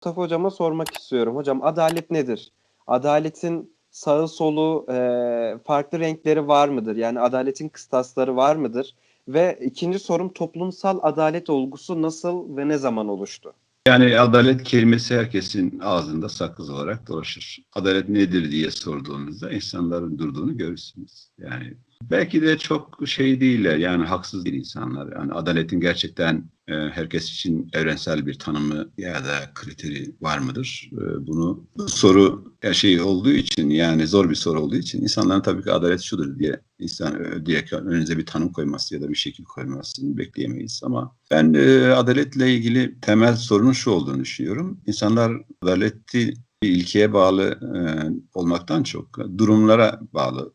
Mustafa Hocam'a sormak istiyorum. Hocam adalet nedir? Adaletin sağı solu e, farklı renkleri var mıdır? Yani adaletin kıstasları var mıdır? Ve ikinci sorum toplumsal adalet olgusu nasıl ve ne zaman oluştu? Yani adalet kelimesi herkesin ağzında sakız olarak dolaşır. Adalet nedir diye sorduğunuzda insanların durduğunu görürsünüz. Yani belki de çok şey değiller yani haksız değil insanlar. Yani adaletin gerçekten e, herkes için evrensel bir tanımı ya da kriteri var mıdır? E, bunu bu soru şey olduğu için yani zor bir soru olduğu için insanların tabii ki adalet şudur diye insan e, direkt önünüze bir tanım koyması ya da bir şekil koymasını bekleyemeyiz ama ben adaletle ilgili temel sorunun şu olduğunu düşünüyorum. İnsanlar adaleti bir ilkeye bağlı e, olmaktan çok durumlara bağlı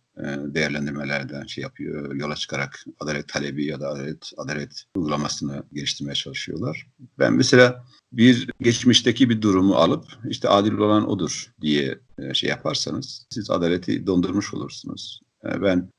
değerlendirmelerden şey yapıyor, yola çıkarak adalet talebi ya da adalet, adalet uygulamasını geliştirmeye çalışıyorlar. Ben mesela bir geçmişteki bir durumu alıp işte adil olan odur diye e, şey yaparsanız siz adaleti dondurmuş olursunuz. E, ben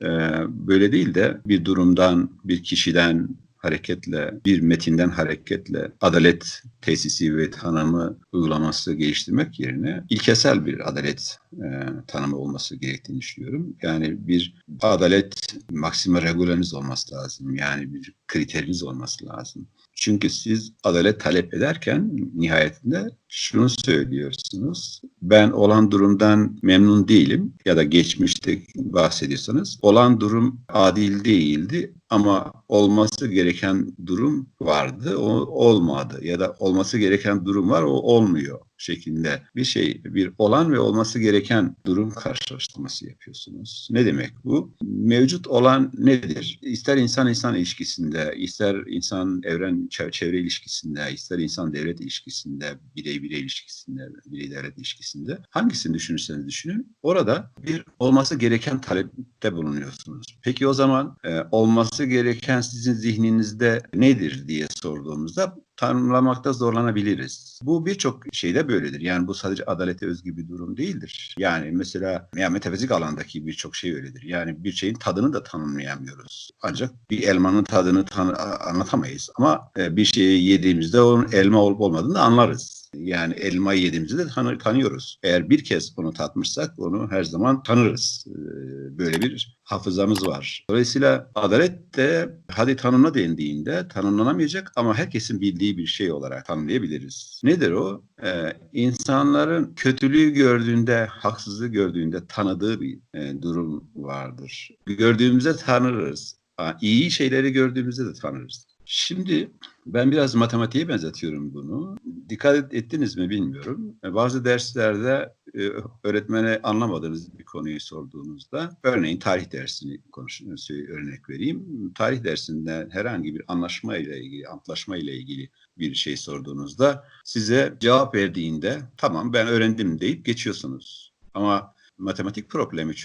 böyle değil de bir durumdan, bir kişiden, hareketle, bir metinden hareketle adalet tesisi ve tanımı uygulaması geliştirmek yerine ilkesel bir adalet e, tanımı olması gerektiğini düşünüyorum. Yani bir adalet maksima regulariniz olması lazım. Yani bir kriteriniz olması lazım. Çünkü siz adalet talep ederken nihayetinde şunu söylüyorsunuz. Ben olan durumdan memnun değilim ya da geçmişte bahsediyorsanız olan durum adil değildi ama olması gereken durum vardı, o olmadı ya da olması gereken durum var, o olmuyor şeklinde bir şey, bir olan ve olması gereken durum karşılaştırması yapıyorsunuz. Ne demek bu? Mevcut olan nedir? İster insan-insan ilişkisinde, ister insan evren çevre ilişkisinde, ister insan devlet ilişkisinde, birey birey ilişkisinde, birey devlet ilişkisinde hangisini düşünürseniz düşünün. Orada bir olması gereken talepte bulunuyorsunuz. Peki o zaman e, olması gereken sizin zihninizde nedir diye sorduğumuzda tanımlamakta zorlanabiliriz. Bu birçok şeyde böyledir. Yani bu sadece adalete özgü bir durum değildir. Yani mesela ya metafizik alandaki birçok şey öyledir. Yani bir şeyin tadını da tanımlayamıyoruz. Ancak bir elmanın tadını tan anlatamayız. Ama e, bir şeyi yediğimizde onun elma olup olmadığını anlarız. Yani elma yediğimizi de tanı tanıyoruz. Eğer bir kez onu tatmışsak onu her zaman tanırız. Ee, böyle bir hafızamız var. Dolayısıyla adalet de hadi tanımla dendiğinde tanımlanamayacak ama herkesin bildiği bir şey olarak tanımlayabiliriz. Nedir o? Ee, insanların kötülüğü gördüğünde, haksızlığı gördüğünde tanıdığı bir e, durum vardır. Gördüğümüzde tanırız. İyi şeyleri gördüğümüzde de tanırız. Şimdi ben biraz matematiğe benzetiyorum bunu. Dikkat ettiniz mi bilmiyorum. E, bazı derslerde e, öğretmene anlamadığınız bir konuyu sorduğunuzda, örneğin tarih dersini konuşuyoruz, örnek vereyim. Tarih dersinde herhangi bir anlaşma ile ilgili, antlaşma ile ilgili bir şey sorduğunuzda size cevap verdiğinde tamam ben öğrendim deyip geçiyorsunuz. Ama matematik problemi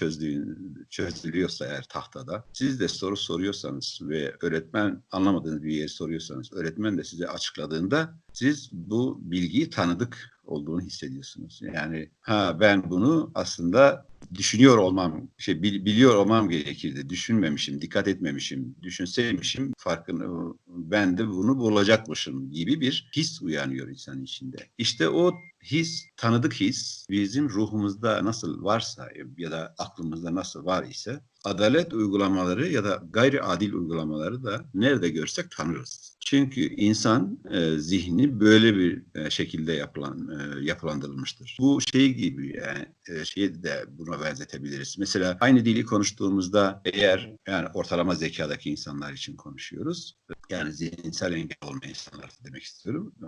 çözülüyorsa eğer tahtada, siz de soru soruyorsanız ve öğretmen anlamadığınız bir yeri soruyorsanız, öğretmen de size açıkladığında siz bu bilgiyi tanıdık olduğunu hissediyorsunuz. Yani ha ben bunu aslında düşünüyor olmam, şey biliyor olmam gerekirdi. Düşünmemişim, dikkat etmemişim. Düşünseymişim farkını ben de bunu bulacakmışım gibi bir his uyanıyor insan içinde. İşte o his, tanıdık his bizim ruhumuzda nasıl varsa ya da aklımızda nasıl var ise adalet uygulamaları ya da gayri adil uygulamaları da nerede görsek tanırız. Çünkü insan e, zihni böyle bir e, şekilde yapılan e, yapılandırılmıştır. Bu şey gibi yani e, şeyi de buna benzetebiliriz. Mesela aynı dili konuştuğumuzda eğer yani ortalama zekadaki insanlar için konuşuyoruz. Yani zihinsel engel olmayan insanlar demek istiyorum. E,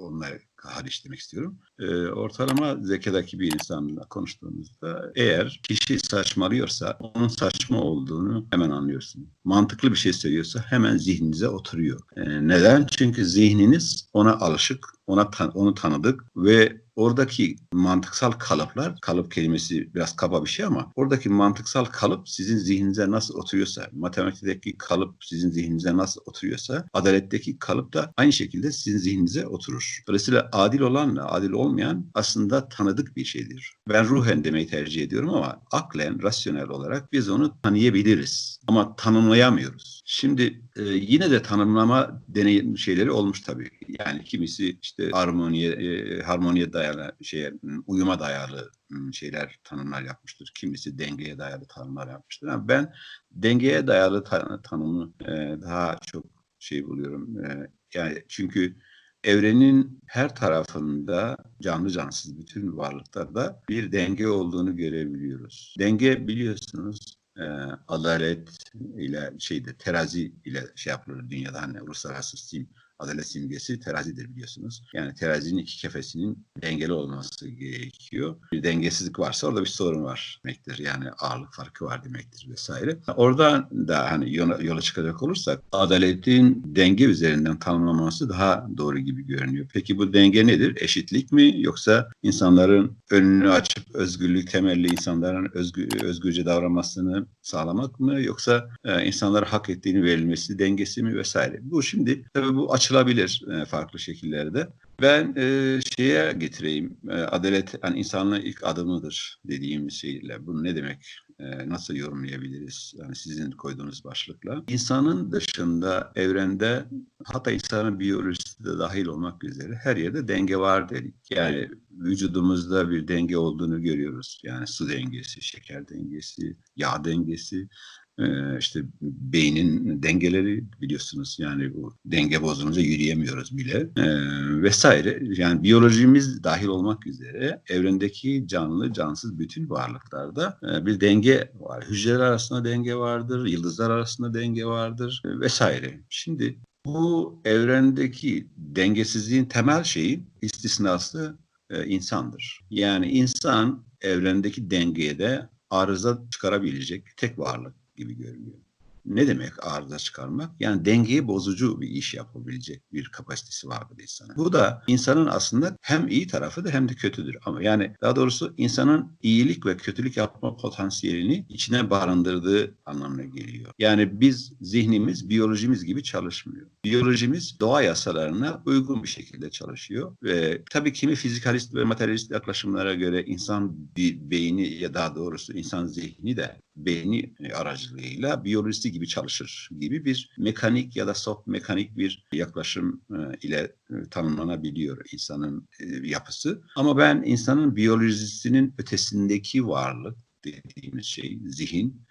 onları hariç demek istiyorum. E, ortalama zekadaki bir insanla konuştuğumuzda eğer kişi saçmalıyorsa onun saçma olduğunu hemen anlıyorsun. Mantıklı bir şey söylüyorsa hemen zihninize oturuyor. E, neden? Çünkü zihniniz ona alışık, ona tan onu tanıdık ve oradaki mantıksal kalıplar, kalıp kelimesi biraz kaba bir şey ama oradaki mantıksal kalıp sizin zihninize nasıl oturuyorsa, matematikteki kalıp sizin zihninize nasıl oturuyorsa, adaletteki kalıp da aynı şekilde sizin zihninize oturur. Dolayısıyla adil olanla adil olmayan aslında tanıdık bir şeydir. Ben ruhen demeyi tercih ediyorum ama aklen, rasyonel olarak biz onu tanıyabiliriz. Ama tanımlayamıyoruz. Şimdi e, yine de tanımlama deney şeyleri olmuş tabii. Yani kimisi işte harmoniye e, harmoniye dayalı şey uyuma dayalı şeyler tanımlar yapmıştır. Kimisi dengeye dayalı tanımlar yapmıştır. Ama ben dengeye dayalı ta- tanımı e, daha çok şey buluyorum. E, yani çünkü evrenin her tarafında canlı cansız bütün varlıklarda bir denge olduğunu görebiliyoruz. Denge biliyorsunuz e, adalet ile şeyde terazi ile şey yapılır dünyada hani uluslararası sim, adalet simgesi terazidir biliyorsunuz. Yani terazinin iki kefesinin dengeli olması gerekiyor. Bir dengesizlik varsa orada bir sorun var demektir. Yani ağırlık farkı var demektir vesaire. Oradan da hani yola, yola çıkacak olursak adaletin denge üzerinden tanımlaması daha doğru gibi görünüyor. Peki bu denge nedir? Eşitlik mi yoksa insanların önünü açıp özgürlük temelli insanların özgü, özgürce davranmasını sağlamak mı yoksa e, insanlara hak ettiğini verilmesi dengesi mi vesaire. Bu şimdi tabii bu açılabilir e, farklı şekillerde. Ben e, şeye getireyim. E, adalet yani insanlığın ilk adımıdır dediğimiz şeyle. Bu ne demek? E, nasıl yorumlayabiliriz? Yani sizin koyduğunuz başlıkla. İnsanın dışında evrende hatta insanın biyolojisi de dahil olmak üzere her yerde denge var dedik. Yani vücudumuzda bir denge olduğunu görüyoruz. Yani su dengesi, şeker dengesi, yağ dengesi, işte beynin dengeleri biliyorsunuz yani bu denge bozulunca yürüyemiyoruz bile. Ee, vesaire. Yani biyolojimiz dahil olmak üzere evrendeki canlı cansız bütün varlıklarda e, bir denge var. Hücreler arasında denge vardır yıldızlar arasında denge vardır e, vesaire. Şimdi bu evrendeki dengesizliğin temel şeyi istisnası e, insandır. Yani insan evrendeki dengeye de arıza çıkarabilecek tek varlık gibi görünüyor. Ne demek arıza çıkarmak? Yani dengeyi bozucu bir iş yapabilecek bir kapasitesi vardır insana. Bu da insanın aslında hem iyi tarafıdır hem de kötüdür. Ama yani daha doğrusu insanın iyilik ve kötülük yapma potansiyelini içine barındırdığı anlamına geliyor. Yani biz zihnimiz biyolojimiz gibi çalışmıyor. Biyolojimiz doğa yasalarına uygun bir şekilde çalışıyor ve tabii kimi fizikalist ve materyalist yaklaşımlara göre insan bir beyni ya daha doğrusu insan zihni de beyni aracılığıyla biyolojisi gibi çalışır gibi bir mekanik ya da soft mekanik bir yaklaşım e, ile e, tanımlanabiliyor insanın e, yapısı. Ama ben insanın biyolojisinin ötesindeki varlık dediğimiz şey zihin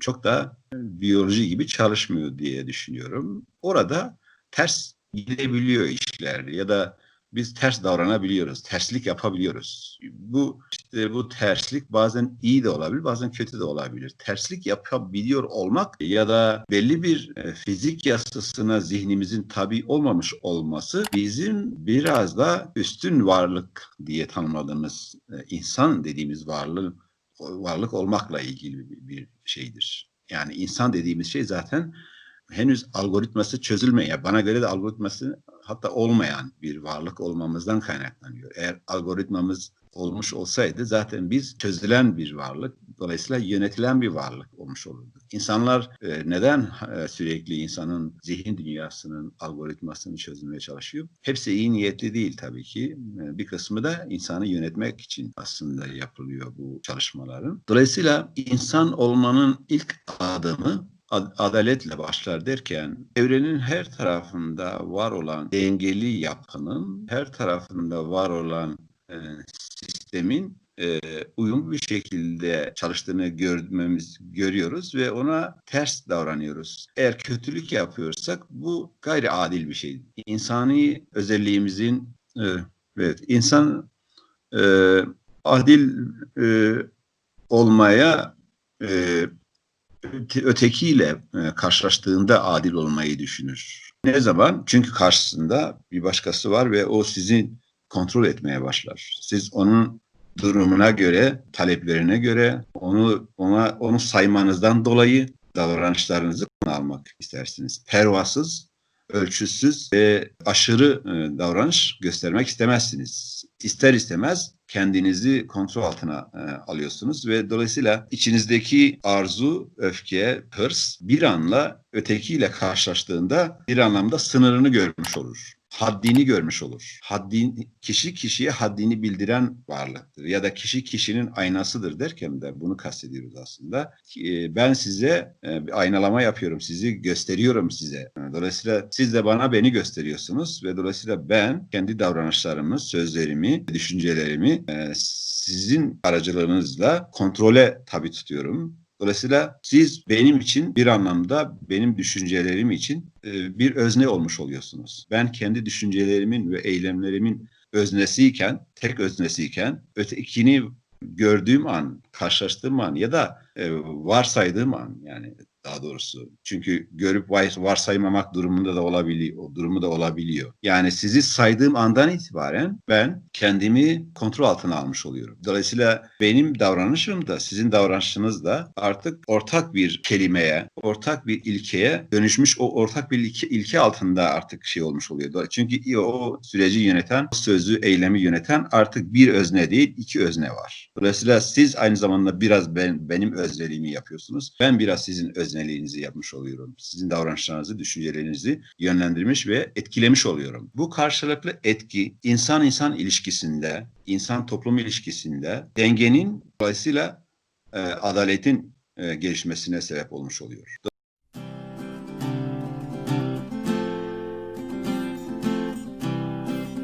çok da biyoloji gibi çalışmıyor diye düşünüyorum. Orada ters gidebiliyor işler ya da biz ters davranabiliyoruz, terslik yapabiliyoruz. Bu işte bu terslik bazen iyi de olabilir, bazen kötü de olabilir. Terslik yapabiliyor olmak ya da belli bir e, fizik yasasına zihnimizin tabi olmamış olması bizim biraz da üstün varlık diye tanımladığımız e, insan dediğimiz varlık varlık olmakla ilgili bir şeydir. Yani insan dediğimiz şey zaten henüz algoritması çözülmeyen, bana göre de algoritması hatta olmayan bir varlık olmamızdan kaynaklanıyor. Eğer algoritmamız olmuş olsaydı zaten biz çözülen bir varlık, dolayısıyla yönetilen bir varlık olmuş olurduk. İnsanlar e, neden e, sürekli insanın zihin dünyasının algoritmasını çözmeye çalışıyor? Hepsi iyi niyetli değil tabii ki. E, bir kısmı da insanı yönetmek için aslında yapılıyor bu çalışmaların. Dolayısıyla insan olmanın ilk adımı adaletle başlar derken evrenin her tarafında var olan dengeli yapının her tarafında var olan e, sistemin e, uyumlu bir şekilde çalıştığını görmemiz görüyoruz ve ona ters davranıyoruz. Eğer kötülük yapıyorsak bu gayri adil bir şey. İnsani özelliğimizin e, evet insan e, adil e, olmaya e, ötekiyle e, karşılaştığında adil olmayı düşünür. Ne zaman? Çünkü karşısında bir başkası var ve o sizi kontrol etmeye başlar. Siz onun durumuna göre, taleplerine göre onu ona onu saymanızdan dolayı davranışlarınızı almak istersiniz. Pervasız, ölçüsüz ve aşırı e, davranış göstermek istemezsiniz. İster istemez kendinizi kontrol altına e, alıyorsunuz ve dolayısıyla içinizdeki arzu, öfke, hırs bir anla ötekiyle karşılaştığında bir anlamda sınırını görmüş olur. Haddini görmüş olur. Haddin, kişi kişiye haddini bildiren varlıktır. Ya da kişi kişinin aynasıdır derken de bunu kastediyoruz aslında. E, Ben size e, bir aynalama yapıyorum, sizi gösteriyorum size. Dolayısıyla siz de bana beni gösteriyorsunuz ve dolayısıyla ben kendi davranışlarımı, sözlerimi, düşüncelerimi e, sizin aracılığınızla kontrole tabi tutuyorum. Dolayısıyla siz benim için bir anlamda benim düşüncelerim için e, bir özne olmuş oluyorsunuz. Ben kendi düşüncelerimin ve eylemlerimin öznesiyken, tek öznesiyken ötekini gördüğüm an, karşılaştığım an ya da e, varsaydığım an yani daha doğrusu. Çünkü görüp vars- varsaymamak durumunda da olabiliyor, durumu da olabiliyor. Yani sizi saydığım andan itibaren ben kendimi kontrol altına almış oluyorum. Dolayısıyla benim davranışım da sizin davranışınız da artık ortak bir kelimeye, ortak bir ilkeye dönüşmüş o ortak bir ilke, ilke altında artık şey olmuş oluyor. Çünkü o süreci yöneten, o sözü, eylemi yöneten artık bir özne değil, iki özne var. Dolayısıyla siz aynı zamanda biraz ben, benim özneliğimi yapıyorsunuz. Ben biraz sizin özneliğinizi yapmış oluyorum. Sizin davranışlarınızı, düşüncelerinizi yönlendirmiş ve etkilemiş oluyorum. Bu karşılıklı etki insan insan ilişkisinde, insan toplum ilişkisinde dengenin dolayısıyla e, adaletin e, gelişmesine sebep olmuş oluyor.